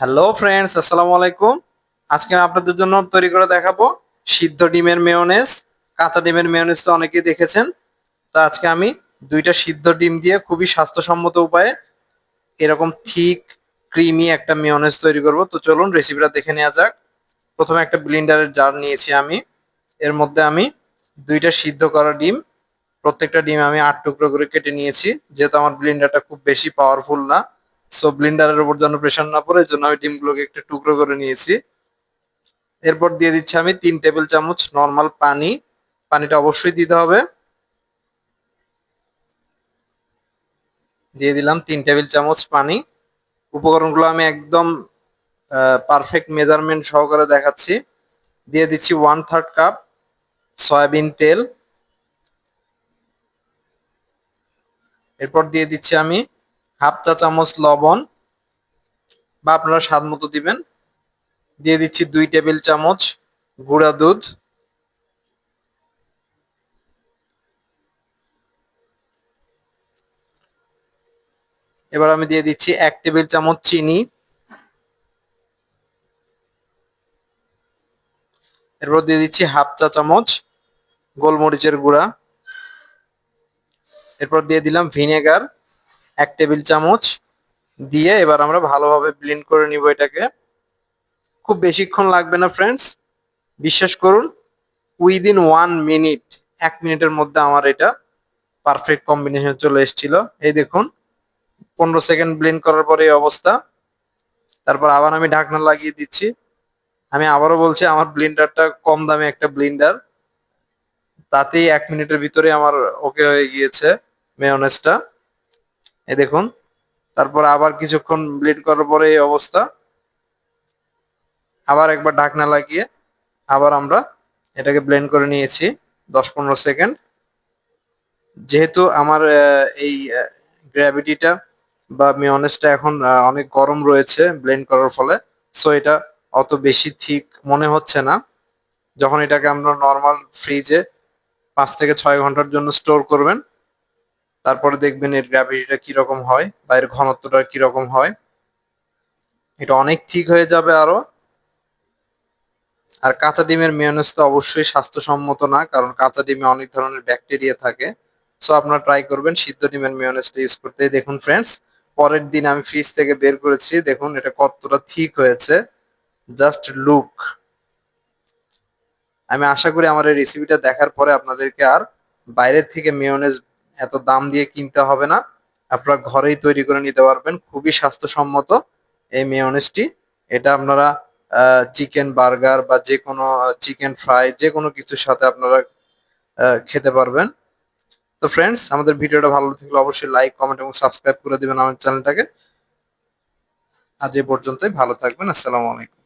Hello friends আসসালামু আলাইকুম। আজকে আমি আপনাদের জন্য তৈরি করে দেখাবো সিদ্ধ ডিমের মেয়োনেজ কাঁচা ডিমের মেয়োনেজ তো অনেকেই দেখেছেন। তো আজকে আমি দুইটা সিদ্ধ ডিম দিয়ে খুবই স্বাস্থ্যসম্মত উপায়ে এরকম ঠিক ক্রিমি একটা মেয়োনেজ তৈরি করব। তো চলুন রেসিপিটা দেখে নেওয়া যাক। প্রথমে একটা ব্লিন্ডারের জার নিয়েছি আমি। এর মধ্যে আমি দুইটা সিদ্ধ করা ডিম, প্রত্যেকটা ডিম আমি আট টুকরো করে কেটে নিয়েছি। যেহেতু আমার ব্লিন্ডারটা খুব বেশি পাওয়ারফুল না সো ব্লিন্ডারের উপর যেন প্রেশার না পড়ে জন্য আমি ডিমগুলোকে একটু টুকরো করে নিয়েছি। এরপর দিয়ে দিচ্ছি আমি তিন টেবিল চামচ নর্মাল পানি। পানিটা অবশ্যই দিতে হবে। দিয়ে দিলাম তিন টেবিল চামচ পানি। উপকরণগুলো আমি একদম পারফেক্ট মেজারমেন্ট সহকারে দেখাচ্ছি। দিয়ে দিচ্ছি ওয়ান থার্ড কাপ সয়াবিন তেল। এরপর দিয়ে দিচ্ছি আমি হাফ চা চামচ লবণ বা আপনারা স্বাদ মতো দিবেন। দিয়ে দিচ্ছি দুই টেবিল চামচ গুঁড়া দুধ। এবার আমি দিয়ে দিচ্ছি এক টেবিল চামচ চিনি। এরপর দিয়ে দিচ্ছি হাফ চা চামচ গোলমরিচের গুঁড়া। এরপর দিয়ে দিলাম ভিনেগার। এক টেবিল চামচ দিয়ে এবার আমরা ভালোভাবে ব্লেন্ড করে নিব এটাকে। খুব বেশিক্ষণ লাগবে না ফ্রেন্ডস বিশ্বাস করুন উইদিন ওয়ান মিনিট এক মিনিটের মধ্যে আমার এটা পারফেক্ট কম্বিনেশন চলে এসেছিল। এই দেখুন, পনেরো সেকেন্ড ব্লেন্ড করার পরে এই অবস্থা। তারপর আবার আমি ঢাকনা লাগিয়ে দিচ্ছি। আমি আবারও বলছি, আমার ব্লেন্ডারটা কম দামে একটা ব্লেন্ডার তাতেই এক মিনিটের ভিতরে আমার ওকে হয়ে গিয়েছে মেয়নেসটা এই দেখুন, তারপর আবার কিছুক্ষণ ব্লেন্ড করার পরে এই অবস্থা। আবার একবার ঢাকনা লাগিয়ে আবার আমরা এটাকে ব্লেন্ড করে নিয়েছি দশ পনেরো সেকেন্ড যেহেতু আমার এই গ্র্যাভিটিটা বা মিওনেসটা এখন অনেক গরম রয়েছে ব্লেন্ড করার ফলে সো এটা অত বেশি ঠিক মনে হচ্ছে না। যখন এটাকে আমরা নর্মাল ফ্রিজে পাঁচ থেকে ছয় ঘণ্টার জন্য স্টোর করবেন তারপরে দেখবেন এর গ্র্যাভিটিটা কীরকম হয় বা এর ঘনত্বটা কীরকম হয়। এটা অনেক ঠিক হয়ে যাবে আরও। আর কাঁচা ডিমের মেয়নেজ তো অবশ্যই স্বাস্থ্যসম্মত না, কারণ কাঁচা ডিমে অনেক ধরনের ব্যাকটেরিয়া থাকে। সো আপনারা ট্রাই করবেন সিদ্ধ ডিমের মেয়নেজটা ইউজ করতে। দেখুন ফ্রেন্ডস পরের দিন আমি ফ্রিজ থেকে বের করেছি। দেখুন এটা কতটা ঠিক হয়েছে। জাস্ট লুক আমি আশা করি আমার এই রেসিপিটা দেখার পরে আপনাদেরকে আর বাইরের থেকে মেয়নেজ এত দাম দিয়ে কিনতে হবে না। আপনারা ঘরেই তৈরি করে নিতে পারবেন। খুবই স্বাস্থ্যসম্মত এই মেয়নেজটি। এটা আপনারা চিকেন বার্গার বা যে কোনো চিকেন ফ্রাই যে কোনো কিছুর সাথে আপনারা খেতে পারবেন। তো ফ্রেন্ডস আমাদের ভিডিওটা ভালো থাকলে অবশ্যই লাইক কমেন্ট এবং সাবস্ক্রাইব করে দিবেন আমার চ্যানেলটাকে আজ এ পর্যন্তই। ভালো থাকবেন। আসসালামু আলাইকুম।